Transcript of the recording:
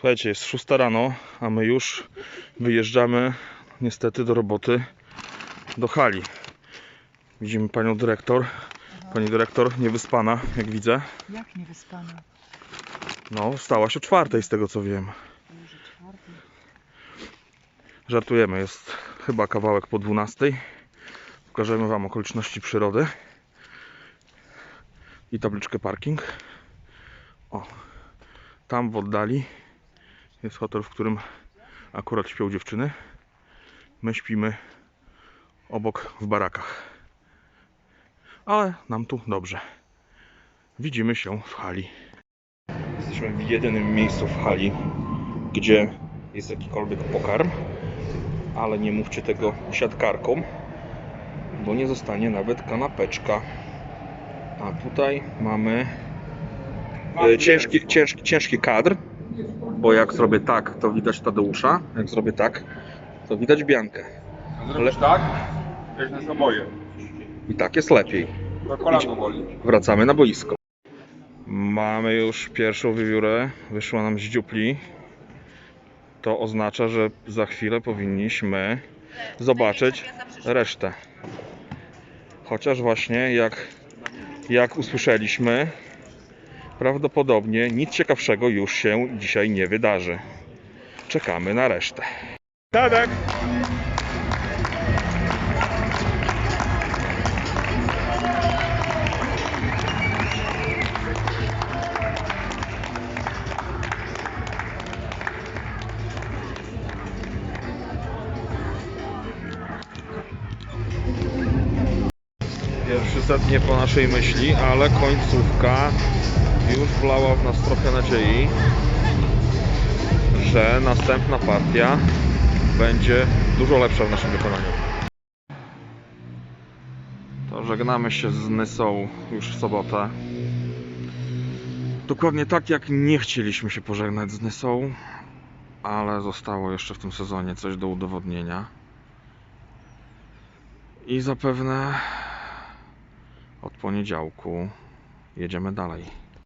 Słuchajcie, jest 6 rano, a my już wyjeżdżamy niestety do roboty do hali. Widzimy panią dyrektor. Pani dyrektor niewyspana, jak widzę. Jak nie wyspana? No, stała się o czwartej z tego co wiem. Czwarty. Żartujemy, jest chyba kawałek po 12. Pokażemy Wam okoliczności przyrody i tabliczkę parking. O, tam w oddali jest hotel, w którym akurat śpią dziewczyny. My śpimy obok w barakach. Ale nam tu dobrze. Widzimy się w hali. Jesteśmy w jedynym miejscu w hali, gdzie jest jakikolwiek pokarm ale nie mówcie tego siatkarkom, bo nie zostanie nawet kanapeczka. A tutaj mamy e, ciężki, ciężki, ciężki kadr, bo jak zrobię tak, to widać Tadeusza, jak zrobię tak, to widać Biankę. Zrobisz tak? Jak nas oboje. I tak jest lepiej. To kolano boli. Wracamy na boisko. Mamy już pierwszą wiewiórę, wyszła nam z dziupli. To oznacza, że za chwilę powinniśmy zobaczyć resztę. Chociaż właśnie jak, jak usłyszeliśmy, prawdopodobnie nic ciekawszego już się dzisiaj nie wydarzy. Czekamy na resztę. Tadek! Pierwszy set nie po naszej myśli, ale końcówka już wlała w nas trochę nadziei, że następna partia będzie dużo lepsza w naszym wykonaniu. To żegnamy się z Nysą już w sobotę. Dokładnie tak jak nie chcieliśmy się pożegnać z Nysą, ale zostało jeszcze w tym sezonie coś do udowodnienia. I zapewne od poniedziałku jedziemy dalej.